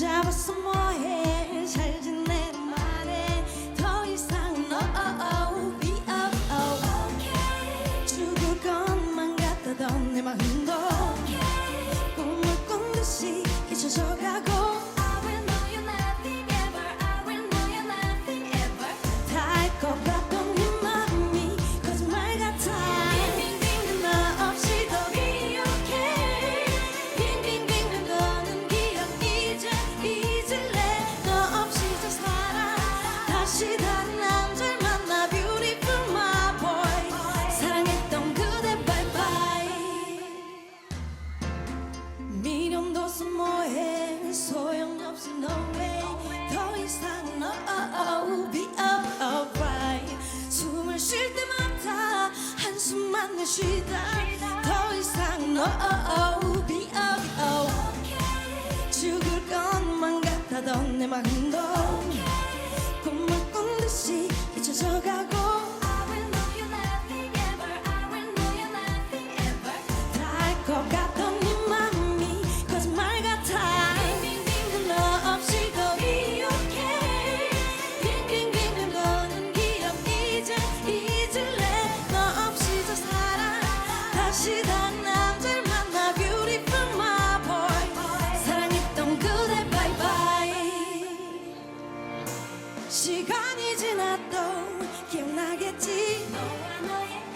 잡았어 뭐해 잘 지내 말해 더 이상 no oh, oh, be up oh. okay. 죽을 것만 같다던 내 마음도 okay. 꿈을 꾼 듯이 잊혀져가고 I will 쉬다. 더 이상 no 비어비어 죽을 것만 같아던 내 마음 시간이 지나도 기억나겠지? 너와 너의